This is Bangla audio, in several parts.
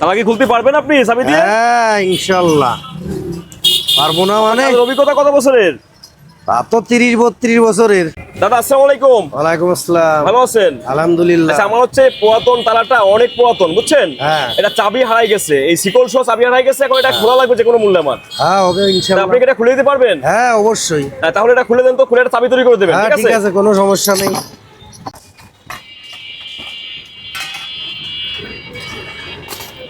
তালা কি খুলতে পারবেন আপনি চাবি দিয়ে হ্যাঁ ইনশাল্লাহ। পারব না মানে? অভিজ্ঞতা কত বছরের? তা তো তিরিশ বত্রিশ বছরের। দাদা আসসালামু আলাইকুম। ওয়ালাইকুম আসসালাম। ভালো আছেন? আলহামদুলিল্লাহ। আচ্ছা আমার হচ্ছে পুরাতন তালাটা অনেক পুরাতন বুঝছেন? হ্যাঁ। এটা চাবি হারাই গেছে। এই শিকল সহ চাবি হারাই গেছে এখন এটা খোলা লাগবে যে কোনো মূল্যে আমার। হ্যাঁ ওকে তা ইনশাল্লাহ। আপনি কি এটা খুলে দিতে পারবেন? হ্যাঁ অবশ্যই। হ্যাঁ, তাহলে এটা খুলে দেন তো খুলে চাবি তৈরি করে দেবেন হ্যাঁ ঠিক ঠিক আছে? আছে কোনো সমস্যা নেই।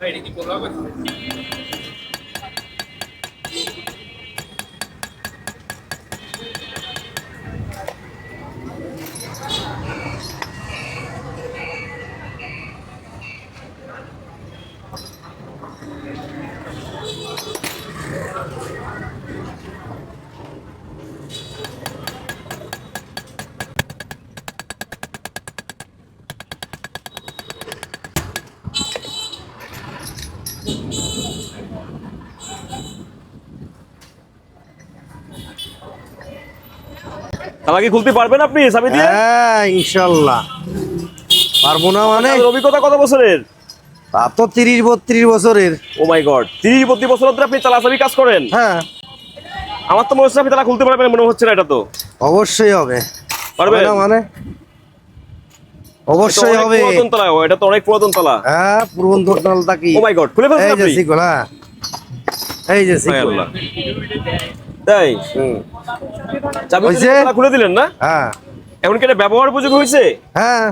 তালা কি খুলতে পারবেন আপনি চাবি দিয়ে হ্যাঁ ইনশাল্লাহ। পারব না মানে? অভিজ্ঞতা কত বছরের? তা তো তিরিশ বত্রিশ বছরের। ও মাই গড তিরিশ বত্রিশ বছর ধরে আপনি চালা চাবি কাজ করেন? হ্যাঁ। আমার তো মনে হচ্ছে আপনি তালা খুলতে পারবেন মনে হচ্ছে না এটা তো। অবশ্যই হবে। পারবেন? হবে না মানে? অবশ্যই হবে। পুরাতন তালা ও, এটা তো অনেক পুরাতন তালা। হ্যাঁ পুরন ধরনালটা কি? ও মাই গড খুলে ফেলছেন আপনি এই যে শিকল হ্যাঁ। এই যে আল্লাহ। তাই? হুম। চাবি খুলে দিলেন না? হ্যাঁ। এখন কি এটা ব্যবহার উপযোগী হয়েছে? হ্যাঁ।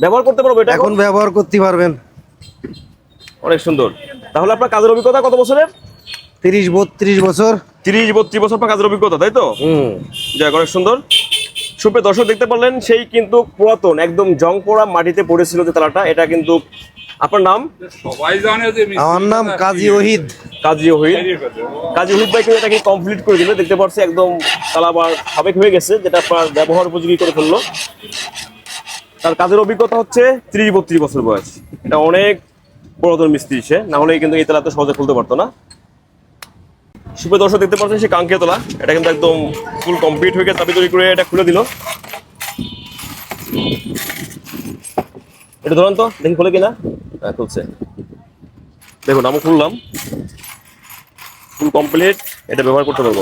ব্যবহার করতে পারব এটা এখন? ব্যবহার করতে পারবেন। অনেক সুন্দর। তাহলে আপনার কাজের অভিজ্ঞতা কত বছরের? তিরিশ বত্রিশ বছর। তিরিশ বত্রিশ বছর আপনার কাজের অভিজ্ঞতা তাই তো? হুম। যাক অনেক সুন্দর। সুপে দর্শক দেখতে পারলেন সেই কিন্তু পুরাতন একদম জং পোড়া মাটিতে পড়েছিল যে তালাটা এটা কিন্তু আপনার নাম? সবাই জানে যে আমার নাম কাজী ওহিদ। কাজী ওহিদ কাজী ওহিদ ভাই এটাকে কমপ্লিট করে দিল দেখতে পাচ্ছি একদম তালাবার সাবেক হয়ে গেছে যেটা আপনার ব্যবহার উপযোগী করে ফেলল। তার কাজের অভিজ্ঞতা হচ্ছে ত্রিশ বত্রিশ বছর বয়স। এটা অনেক পুরাতন মিস্ত্রি সে না হলে কিন্তু এই তালা তো সহজে খুলতে পারতো না। সুপে দর্শক দেখতে পাচ্ছেন সে কাঙ্ক্ষিত তোলা। এটা কিন্তু একদম ফুল কমপ্লিট হয়ে গেছে চাবি তৈরি করে এটা খুলে দিল। এটা ধরুন তো দেখি খুলে কিনা? হ্যাঁ খুলছে। দেখুন আমি খুললাম। ফুল কমপ্লিট এটা ব্যবহার করতে পারব।